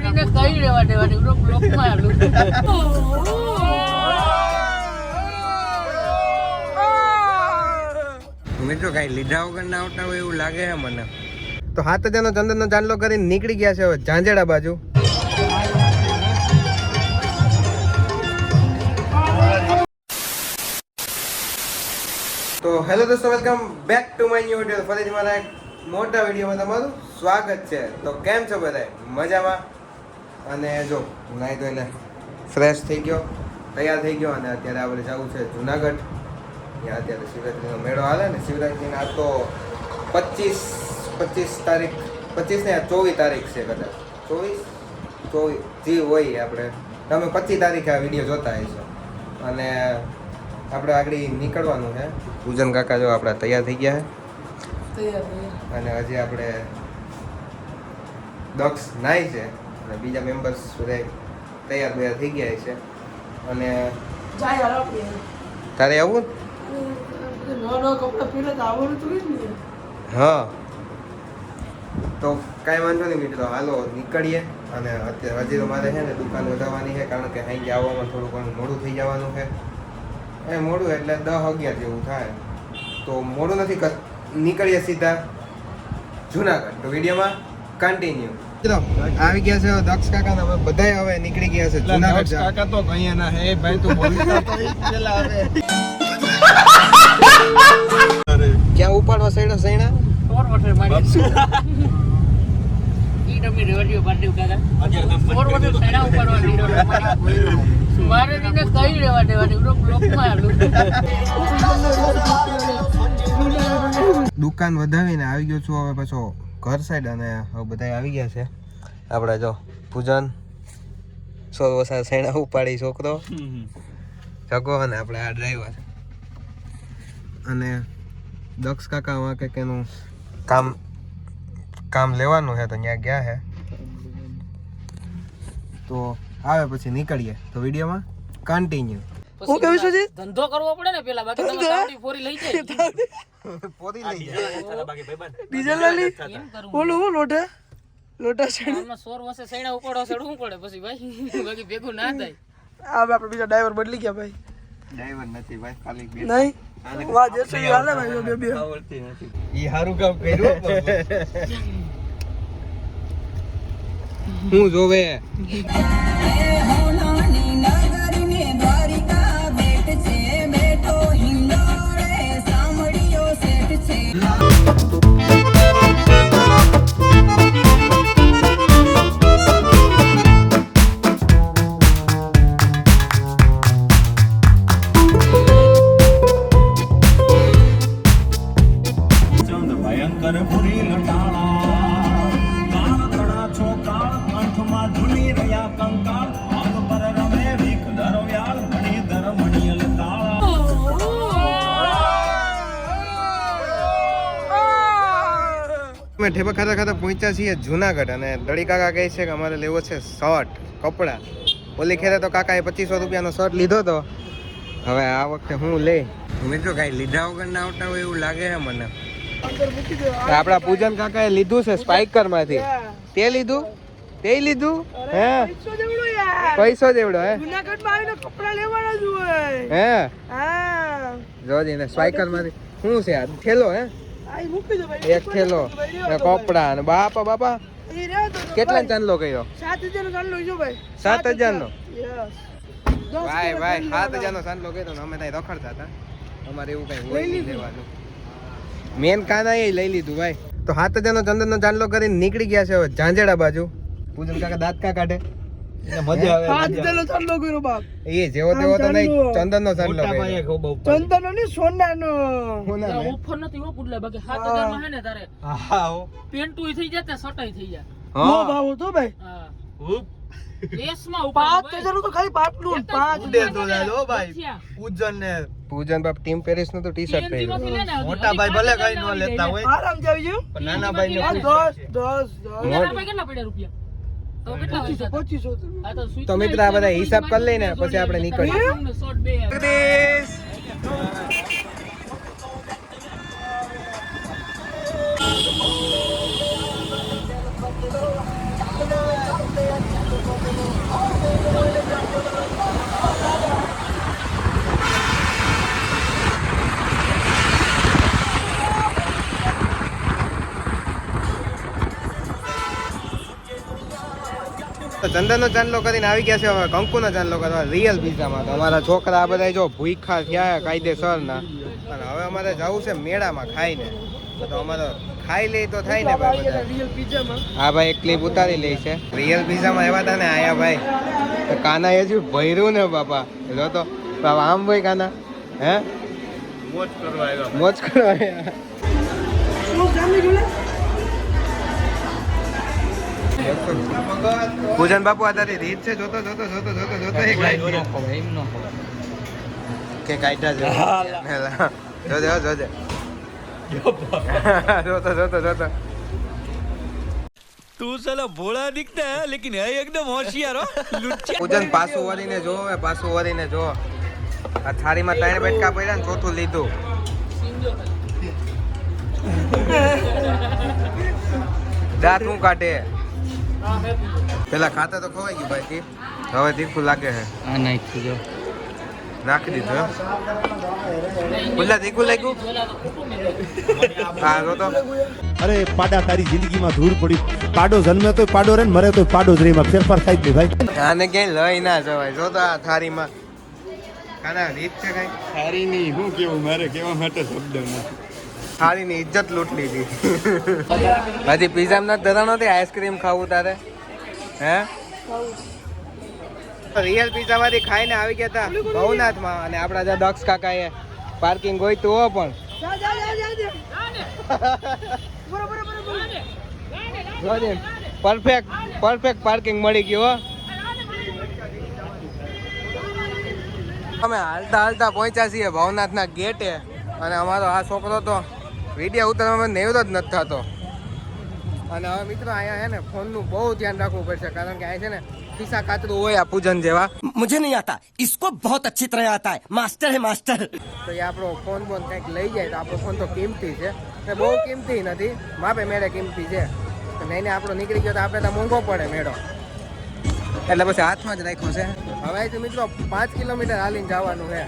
મારે કઈ લેવા દેવાની? બ્લોક બ્લોકમાં આલું. મિત્રો કઈ લીધા વગર ના આવતા હોય એવું લાગે છે મને. તો હાથ હજારનો ચંદનનો ચાંદલો કરીને નીકળી ગયા છે હવે ઝાંઝેડા બાજુ. તો હેલો દોસ્તો welcome back to my new video. ફરીથી મારા એક મોટા વિડીયોમાં તમારું સ્વાગત છે. તો કેમ છો બધા મજામાં? અને જો હું નાહી ધોઈને ફ્રેશ થઈ ગયો તૈયાર થઈ ગયો અને અત્યારે આપણે જવું છે જુનાગઢ. ત્યાં અત્યારે શિવરાત્રીનો મેળો હાલે ને શિવરાત્રીના આ તો પચીસ પચીસ તારીખ પચીસ ને ચોવીસ તારીખ છે કદાચ. ચોવીસ? ચોવીસ જે હોય આપણે. તમે પચીસ તારીખે આ વીડિયો જોતા હશો અને આપણે આગળ નીકળવાનું છે. પૂજન કાકા જો આપણા તૈયાર થઈ ગયા છે. અને હજી આપણે દક્ષ નાય છે. અને બીજા મેમ્બર્સ બધા તૈયાર તૈયાર થઈ ગયા છે. અને તારે આવું? હા. તો કાંઈ વાંધો નહીં મિત્રો હાલો નીકળીએ. અને અત્યારે હજી તો મારે છે ને દુકાન વધારવાની છે કારણ કે અહીં આવવામાં થોડું ઘણું મોડું થઈ જવાનું છે. એ મોડું એટલે દસ અગિયાર જેવું થાય. તો મોડું નથી નીકળીએ સીધા જુનાગઢ. તો વિડીયોમાં કન્ટિન્યુ આવી ગયા છે દક્ષ કાકા ને બધા હવે નીકળી ગયા છે જુનાગઢ કાકા તો કઈ ના હે ભાઈ તું બોલી તો પેલા આવે. ક્યાં ઉપાડવા સૈડા સૈણા? ફોર વોટર મારી ઈ તમે રેડિયો પાડી કાકા. ફોર વોટર સેના ઉપાડવા લીધો મારે ને કઈ લેવા દેવાની બ્લોકમાં આલું દુકાન વધાવીને આવી ગયો છું હવે પાછો. ઘર સાઈડ અને હવે બધા આવી ગયા છે. આપણે જો પૂજન. સો વસા સૈણા ઉપાડી છોકરો. જગો અને આપણે આ ડ્રાઈવર અને દક્ષ કાકા વાં કે એનું કામ કામ લેવાનું છે તો ત્યાં ગયા છે. તો આવે પછી નીકળીએ. તો વિડીયોમાં કન્ટિન્યુ હું કહું છું ધંધો કરવો પડે ને પેલા બાકી તમે ગાડી ફોરી લઈ જાય. ફોરી લઈ જાય. બાકી ભાઈબંધ ડીઝલ કરવું. ઓલું હું લોટા લોટા છે સોર વસે સૈણા ઉપાડવા ચડવું પડે પછી ભાઈ બાકી ભેગું ના થાય. આ આપણે બીજા ડ્રાઈવર બદલી ગયા ભાઈ. ડ્રાઈવર નથી ભાઈ ખાલી બે. નહીં? વાહ જેસુ હાલે ભાઈ બે બે. ઈ હારું કામ કર્યું હું જોવે? não અમે ઠેબા ખાતા ખાતા પહોંચ્યા છીએ જુનાગઢ અને દળી કાકા કહે છે કે અમારે લેવો છે શર્ટ કપડાં. ઓલી ખેરે તો કાકાએ પચીસો રૂપિયાનો શર્ટ લીધો તો હવે આ વખતે હું લે. મિત્રો કાંઈ લીધા વગર ના આવતા હોય એવું લાગે છે મને. આપણા પૂજન કાકાએ લીધું છે સ્પાઈકરમાંથી તે લીધું? તે લીધું? હે? પૈસો દેવડો હે? જુનાગઢમાં આવીને કપડા લેવાના જ હોય. હે? હા. જોજી ને સ્પાઈકરમાંથી શું છે આ થેલો હે? એક થેલો ને કપડા ને બાપા બાપા. કેટલા ચાંદલો કર્યો? સાત હજાર નો ચાંદલો જો ભાઈ. સાત ભાઈ ભાઈ હજાર નો ચાંદલો કર્યો ને અમે ત્યાં રખડતા હતા. અમારે એવું કઈ હોય નહીં લેવાનું. મેન કાના એ લઈ લીધું ભાઈ. તો સાત હજાર નો ચંદન નો ચાંદલો કરીને નીકળી ગયા છે હવે ઝાંઝેડા બાજુ. પૂજન કાકા દાંત કા કાઢે? મજા આવે સાત ચાંદલો કર્યો બાપ. એ જેવો તેવો તો નહીં ચંદન નો ચાંદલો ચંદન સોના? ઓફર નથી હો પુડલા બાકી માં હે. તારે? હા. થઈ જાય થઈ જાય. હા. ભાવ ભાઈ. હા. પૂજન ને. પૂજન બાપ ટીમ પેરિસનું તો ટી શર્ટ પહેર્યું. મોટા ભાઈ ભલે કઈ ન લેતા હોય. આરામ જાવી જો નાના ભાઈ ને નાના ભાઈ કેટલા પડ્યા રૂપિયા? તો મિત્ર આ બધા હિસાબ કરી લઈને પછી આપણે નીકળીએ. ચંદનનો ચાંદલો કરીને આવી ગયા છે. હવે કંકુનો ચાંદલો કરવા રિયલ પીઝામાં તો અમારા છોકરા આ બધા જો ભૂખા થયા કાયદેસરના. અને હવે અમારે જવું છે મેળામાં ખાઈને. તો અમારે ખાઈ લઈ તો થાય ને ભાઈ બધા. રિયલ પિઝામાં હા ભાઈ એક ક્લિપ ઉતારી લઈ છે. રિયલ પીઝામાં એવા હતા ને આયા ભાઈ. તો કાના હજુ ભર્યું ને બાપા. જો તો બાપા આમ ભાઈ કાના? હે? મોજ કરવા આવ્યા મોજ કરો આયા. પૂજન બાપુ આ તારી રીત છે જોતો જોતો જોતો જોતો જોતો એક કે કાઈટા જો જોજે જોજે. જોતો. જોતો જોતો તું સાલા ભોળા દીખતા હે લેકિન હે એકદમ હોશિયાર હો. પૂજન પાછું વળીને જો હવે પાછું વળીને જો. આ થાળીમાં ત્રણ બેટકા પડ્યા ને ચોથું લીધું. દાંત હું કાઢે. પેલા ખાતા તો ખવાઈ ગયું ભાઈ તીખ. હવે તીખું લાગે છે. નાખી નાખી દીધું? પેલા તીખું લાગ્યું હા તો. અરે પાડા તારી જિંદગીમાં ધૂળ પડી. પાડો જન્મે તો પાડો રે ને મરે તો પાડો જ રહી ફેરફાર થાય જ ભાઈ. આને ક્યાંય લઈ ના જવાય. જો તો આ થાળીમાં ખાના રીત છે કઈ? થારી થારીની શું કેવું મારે કેવા માટે શબ્દ નથી? થાળીની ઇજ્જત લૂંટ લીધી. હજી પીઝા નથી ધરા નથી આઈસ્ક્રીમ ખાવું તારે? હે? રિયલ પીઝા માંથી ખાઈને આવી ગયા હતા ભવનાથમાં અને આપણા જે દક્ષ કાકાએ પાર્કિંગ હોય તો પણ. પરફેક્ટ પરફેક્ટ પાર્કિંગ મળી ગયું હો. અમે હાલતા હાલતા પહોંચ્યા છીએ ભવનાથના ગેટે અને અમારો આ છોકરો તો વિડીયો ઉતારવામાં નેવરો જ નથી થતો અને હવે મિત્રો અહીંયા છે ને ફોનનું બહુ ધ્યાન રાખવું પડશે કારણ કે અહીંયા છે ને ખિસ્સા કાતરું હોય આ પૂજન જેવા मुझे नहीं आता इसको बहुत अच्छी तरह आता है मास्टर है मास्टर તો એ આપણો ફોન બોન કંઈક લઈ જાય તો આપણો ફોન તો કિંમતી છે ને બહુ કિંમતી નથી માપે મેળે કિંમતી છે તો નહીં ને આપણો નીકળી ગયો તો આપણે તો મોંઘો પડે મેળો એટલે પછી હાથમાં જ રાખ્યો છે હવે અહીંથી મિત્રો પાંચ કિલોમીટર હાલીને જવાનું છે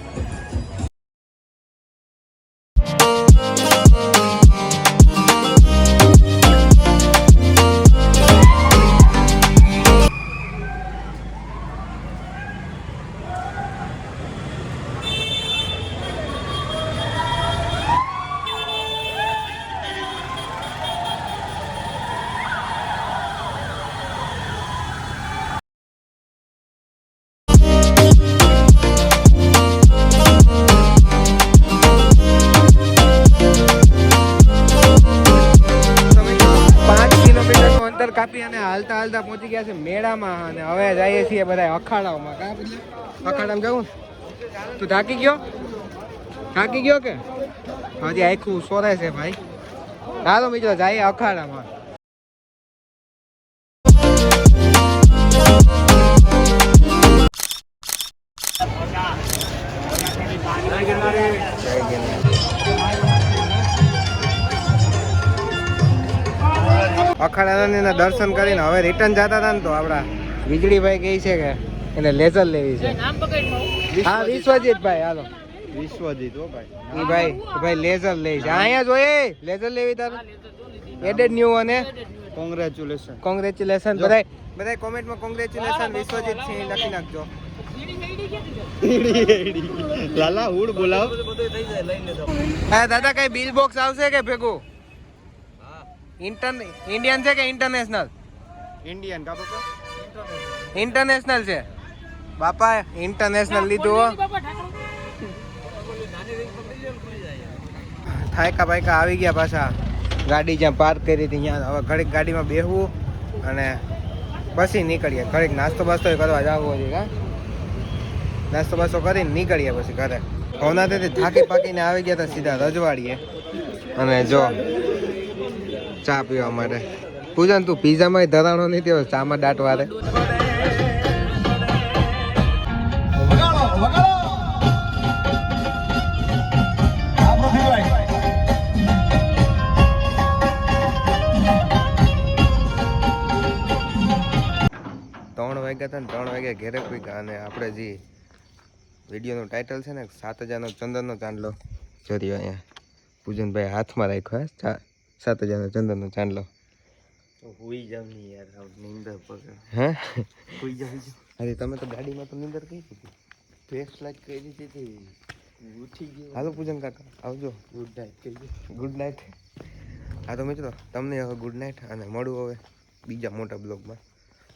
હાલતા હાલતા પહોંચી ગયા છે મેળામાં અને હવે જઈએ છીએ બધા અખાડાઓમાં. કા અખાડામાં જવું તું થાકી ગયો? થાકી ગયો કે? હજી આખું સોરે છે ભાઈ. હાલો મિત્રો, જઈએ અખાડામાં. અખાડાના દર્શન કરીને હવે રિટર્ન જતા હતા ને તો આપણા વીજળીભાઈ કહે છે કે એને લેઝર લેવી છે. હા વિશ્વજીત હા વિશ્વજીતભાઈ હાલો. વિશ્વજીત હો ભાઈ. ભાઈ ભાઈ લેઝર લે છે. અહીંયા જોઈએ લેઝર લેવી તારે. એડેડ ન્યુ અને કોંગ્રેચ્યુલેશન કોંગ્રેચ્યુલેશન બધાય બધાય કોમેન્ટમાં કોંગ્રેચ્યુલેશન વિશ્વજીત સિંહ લખી નાખજો. લાલા હુડ બોલાવ. હા દાદા કઈ બિલ બોક્સ આવશે કે ભેગું? ઇન્ટર ઇન્ડિયન છે કે ઇન્ટરનેશનલ ઇન્ડિયન કા બાપા? ઇન્ટરનેશનલ છે. બાપા ઇન્ટરનેશનલ લીધું થાયકા ભાઈકા આવી ગયા પાછા. ગાડી જ્યાં પાર્ક કરી હતી ત્યાં હવે ઘડીક ગાડીમાં બેહવું અને પછી નીકળીએ. ઘડીક નાસ્તો બાસ્તો કરવા જવું હજી કા? નાસ્તો બાસ્તો કરીને નીકળીએ પછી ઘરે. ભવનાથેથી થાકી પાકીને આવી ગયા હતા સીધા રજવાડીએ. અને જો ચા પીવા માટે. પૂજન, તું પીઝામાં ધરાણો નહીં થયો, ચામાં દાટ વારે. ત્રણ વાગ્યા હતા ને ત્રણ વાગ્યા ઘેરે અને આપણે જે વિડીયોનું ટાઇટલ છે ને, સાત હજારનો ચંદનનો ચાંદલો. જોયો અહીંયા. પૂજનભાઈ હાથમાં રાખ્યો ચા- સાત હજારનો ચંદનનો ચાંદલો. હુઈ જાવની યાર નીંદર પકડ હે? હુઈ જાવ અરે તમે તો ગાડીમાં તો નીંદર કઈ હતી ફેસ લાઈટ કરી દીધી ઉઠી ગયો. હાલો પૂજન કાકા આવજો. ગુડ નાઇટ કહી ગુડ નાઇટ હા તો મિત્રો તમને હવે ગુડ નાઇટ અને મળું હવે બીજા મોટા બ્લોગમાં.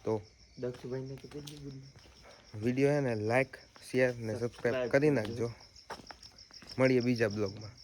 તો દક્ષભાઈને તો કહી ગુડ વીડિયો હે ને લાઈક શેર ને સબસ્ક્રાઈબ કરી નાખજો. મળીએ બીજા બ્લોગમાં.